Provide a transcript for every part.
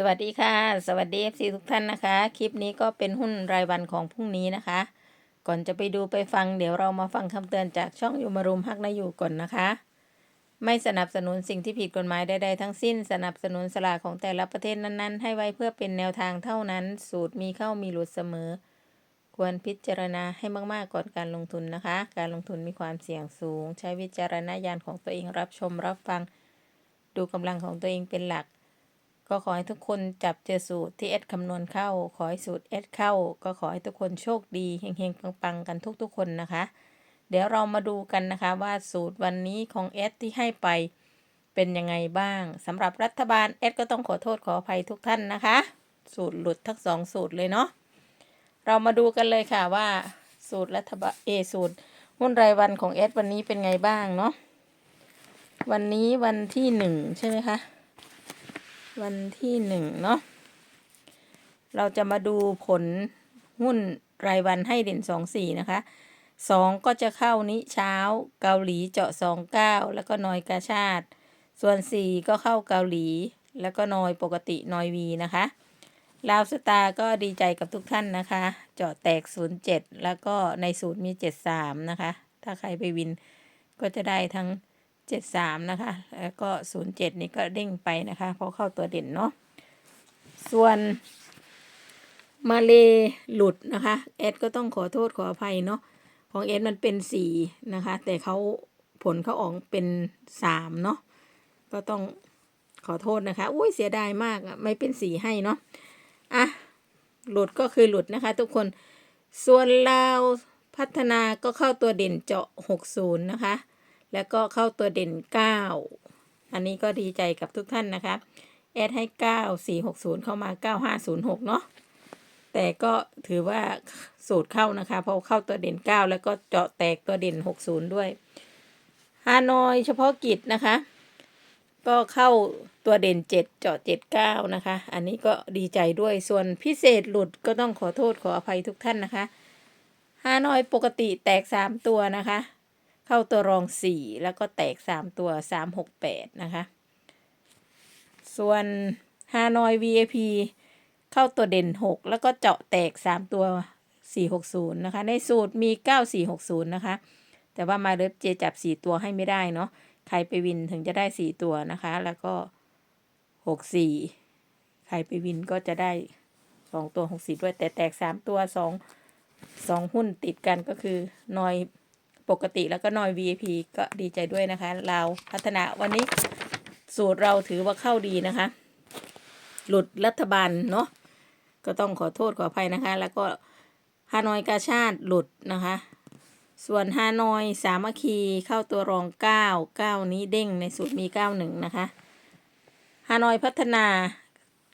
สวัสดีค่ะ สวัสดี FC ทุกท่านนะคะ คลิปนี้ก็เป็นหุ้นรายวันของพรุ่งนี้นะคะ ก่อนจะไปดูไปฟังเดี๋ยวเรามาฟังคำเตือนจากช่องยูมารุมฮักนาอยู่ก่อนนะคะ ไม่สนับสนุนสิ่งที่ผิดกฎหมายใดๆทั้งสิ้น สนับสนุนสลากของแต่ละประเทศนั้นๆ ให้ไว้เพื่อเป็นแนวทางเท่านั้น สูตรมีเข้ามีหลุดเสมอ ควรพิจารณาให้มากๆก่อนการลงทุนนะคะ การลงทุนมีความเสี่ยงสูง ใช้วิจารณญาณของตัวเองรับชมรับฟัง ดูกำลังของตัวเองเป็นหลัก ก็ขอให้ทุกคนจับเจอสูตรที่เอสคำนวณเข้า ขอให้สูตรเอสเข้า ก็ขอให้ทุกคนโชคดีเฮงๆปังๆกันทุกๆคนนะคะ เดี๋ยวเรามาดูกันนะคะว่าสูตรวันนี้ของเอสที่ให้ไปเป็นยังไงบ้างสำหรับรัฐบาลเอสก็ต้องขอโทษขออภัยทุกท่านนะคะ สูตรหลุดทั้งสองสูตรเลยเนาะเรามาดูกันเลยค่ะว่าสูตรรัฐบาลเอสูตรหุ้นรายวันของเอสวันนี้เป็นไงบ้างเนาะวันนี้วันที่หนึ่งใช่ไหมคะ วันที่หนึ่งเนาะเราจะมาดูผลหุ้นรายวันให้เด่นสองสี่นะคะสองก็จะเข้านี้เช้าเกาหลีเจาะสองเก้าแล้วก็นอยกาชาติ ส่วนสี่ก็เข้าเกาหลี แล้วก็นอยปกตินอยวีนะคะลาวสตาร์ก็ดีใจกับทุกท่านนะคะ เจาะแตก 07 แล้วก็ในสูตรมี 73 นะคะ ถ้าใครไปวินก็จะได้ทั้ง 73นะคะ แล้วก็07นี่ก็เด้งไปนะคะเพราะเข้าตัวเด่นเนาะ ส่วนมาเลหลุดนะคะเอสก็ต้องขอโทษขออภัยเนาะ ของเอสมันเป็นสี่นะคะ แต่เขาผลเขาออกเป็นสามเนาะ ก็ต้องขอโทษนะคะ อุ้ยเสียดายมากไม่เป็นสีให้เนาะ อะ หลุดก็คือหลุดนะคะ ทุกคน ส่วนลาวพัฒนาก็เข้าตัวเด่นเจาะ 60 นะคะ แล้วก็เข้าตัวเด่น 9 อันนี้ก็ดีใจกับทุกท่านนะคะ แอดให้ 9460 เข้ามา 9506 เนาะ แต่ก็ถือว่าสูตรเข้านะคะ เพราะเข้าตัวเด่น 9 แล้วก็เจาะแตกตัวเด่น 60 ด้วยฮานอยเฉพาะกิจนะคะ ก็เข้าตัวเด่น 7 เจาะ 79 นะคะ อันนี้ก็ดีใจด้วย ส่วนพิเศษหลุดก็ต้องขอโทษขออภัยทุกท่านนะคะฮานอยปกติแตก 3 ตัวนะคะ เข้าตัวรอง 4 แล้วก็แตก 3 ตัว 3 6 8 นะคะ ส่วนฮานอย VIP เข้าตัวเด่น 6 แล้วก็เจาะแตก 3 ตัว 460 นะคะ ในสูตรมี 9460 นะคะ แต่ว่ามาเลิฟเจจับ 4 ตัวให้ไม่ได้เนาะ ใครไปวินถึงจะได้ 4 ตัวนะคะ แล้วก็ 64 ใครไปวินก็จะได้ 2 ตัว 64 ด้วย แต่แตก 3 ตัว 2 2 หุ้นติดกันก็คือนอย ปกติแล้วก็นอย VIP ก็ดีใจด้วยนะคะ เราพัฒนาวันนี้สูตรเราถือว่าเข้าดีนะคะ หลุดรัฐบาลเนาะก็ต้องขอโทษขออภัยนะคะ แล้วก็ฮานอยกาชาติหลุดนะคะ ส่วนฮานอยสามัคคีเข้าตัวรอง9 9นี้เด้งในสูตรมี91นะคะฮานอยพัฒนา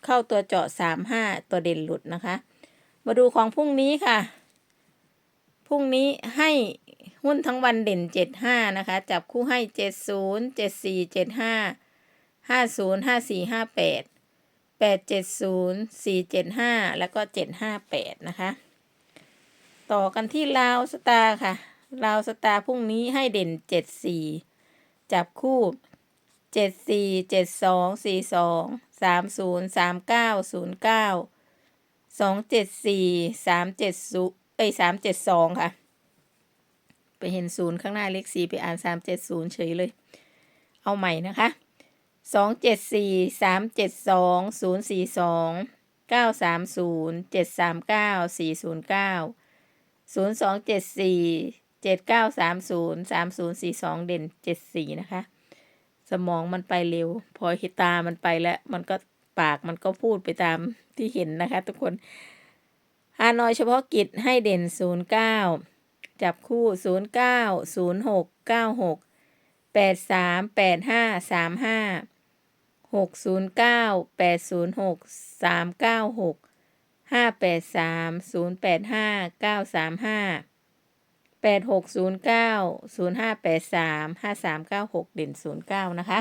เข้าตัวเจาะ35ตัวเด่นหลุดนะคะ มาดูของพรุ่งนี้ค่ะ พรุ่งนี้ให้ หุ้นทั้งวันเด่น 75 นะคะ จับคู่ให้ 70 74 75 50 54 58 870 475 แล้วก็ 758 นะคะ ต่อกันที่ลาวสตาร์ค่ะลาวสตาร์พรุ่งนี้ให้เด่น 74 จับคู่ 74 72 42 30 39 09 274 370เอ้ย372 ค่ะ ไปเห็นศูนย์ข้างหน้าเลขสี่ไปอ่าน370เฉยเลย เอาใหม่นะคะสองเจ็ดสี่สามเจ็ดสองศูนย์สี่สองเก้าสามศูนย์เจ็ดสามเก้าสี่ศูนย์เก้าศูนย์สองเจ็ดสี่เจ็ดเก้าสามศูนย์สามศูนย์สี่สองเด่นเจ็ดสี่นะคะ สมองมันไปเร็ว พอหิตามันไปแล้ว มันก็ปากมันก็พูดไปตามที่เห็นนะคะ ทุกคนฮานอยเฉพาะกิจให้เด่นศูนย์เก้า จับคู่ศูนย์เก้าศูนย์หกเก้าหกแปดสามแปดห้าสามห้าหกศูนย์เก้าแปดศูนย์หกสามเก้าหกห้าแปดสามศูนย์แปดห้าเก้าสามห้าแปดหกศูนย์เก้าศูนย์ห้าแปดสามห้าสามเก้าหกเด่นศูนย์เก้านะคะ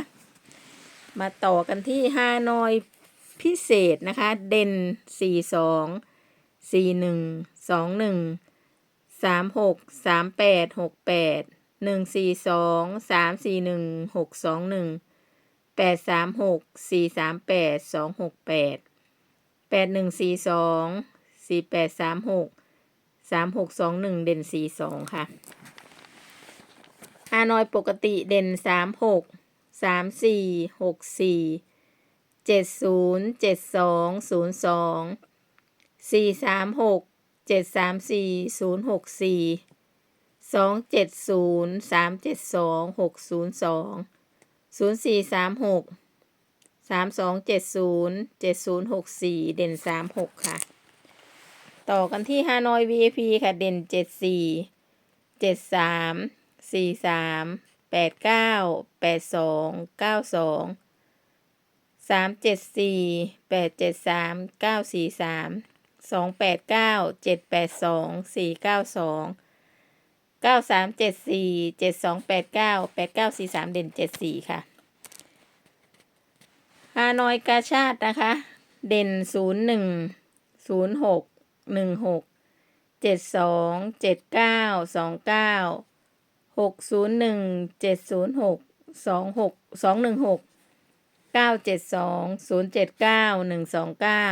มาต่อกันที่ฮานอยพิเศษนะคะ เด่นสี่สองสี่หนึ่ง สามหกสามแปดหกแปดหนึ่งสี่สองสามสี่หนึ่งหกสองหนึ่งแปดสามหกสี่สามแปดสองหกแปดแปดหนึ่งสี่สองสี่แปดสามหกสามหกสองหนึ่งเด่นสี่สองค่ะฮานอยปกติเด่นสามหกสามสี่หกสี่เจ็ดศูนย์เจ็ดสองศูนย์สองสี่สามหก เจ็ดสามสี่ศูนย์หกสี่สองเจ็ดศูนย์สามเจ็ดสองหกศูนย์สองศูนย์สี่สามหกสามสองเจ็ดศูนย์เจ็ดศูนย์หกสี่เด่นสามหกค่ะ ต่อกันที่ฮานอย VIP ค่ะ เด่นเจ็ดสี่เจ็ดสามสี่สามแปดเก้าแปดสองเก้าสองสามเจ็ดสี่แปดเจ็ดสามเก้าสี่สาม สองแปดเก้าเจ็ดแปดสองสี่เก้าสองเก้าสามเจ็ดสี่เจ็ดสองแปดเก้าแปดเก้าสี่สามเด่นเจ็ดสี่ค่ะฮานอยกาชาตินะคะ เด่นศูนย์หนึ่งศูนย์หกหนึ่งหกเจ็ดสองเจ็ดเก้าสองเก้าหกศูนย์หนึ่งเจ็ดศูนย์หกสองหกสองหนึ่งหกเก้าเจ็ดสองศูนย์เจ็ดเก้าหนึ่งสองเก้า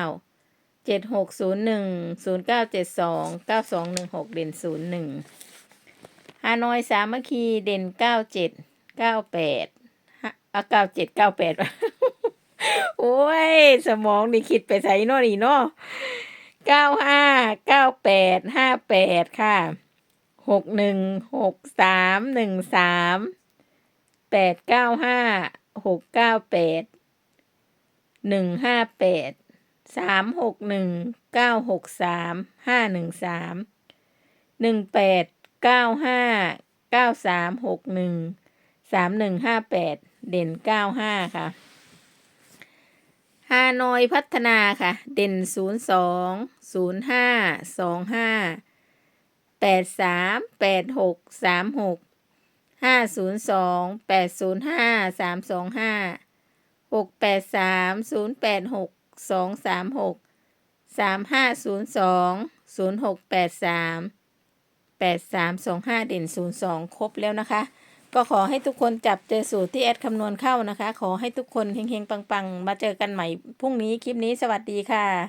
เจ็ดหกศูนย์หนึ่งศูนย์เก้าเจ็ดสองเก้าสองหนึ่งหกเด่นศูนย์หนึ่งฮานอยสามัคคีเด่นเก้าเจ็ดเก้าแปดฮะเอาเก้าเจ็ดเก้าแปดโอ้ย สมองนี่คิดไปใส่นอนี่เนาะเก้าห้าเก้าแปดห้าแปดค่ะหกหนึ่งหกสามหนึ่งสามแปดเก้าห้าหกเก้าแปดหนึ่งห้าแปด สามหกหนึ่งเก้าหกสามห้าหนึ่งสามหนึ่งแปดเก้าห้าเก้าสามหกหนึ่งสามหนึ่งห้าแปดเด่นเก้าห้าค่ะฮานอยพัฒนาค่ะ เด่นศูนย์สองศูนย์ห้าสองห้าแปดสามแปดหกสามหกห้าศูนย์สองแปดศูนย์ห้าสามสองห้าหกแปดสามศูนย์แปดหก สองสามหกสามห้าศูนย์สองศูนย์หกแปดสามแปดสามสองห้าเด่นศูนย์สองครบแล้วนะคะ ก็ขอให้ทุกคนจับเจอสูตรที่แอดคำนวณเข้านะคะ ขอให้ทุกคนเฮงๆ ปังๆ มาเจอกันใหม่พรุ่งนี้คลิปนี้สวัสดีค่ะ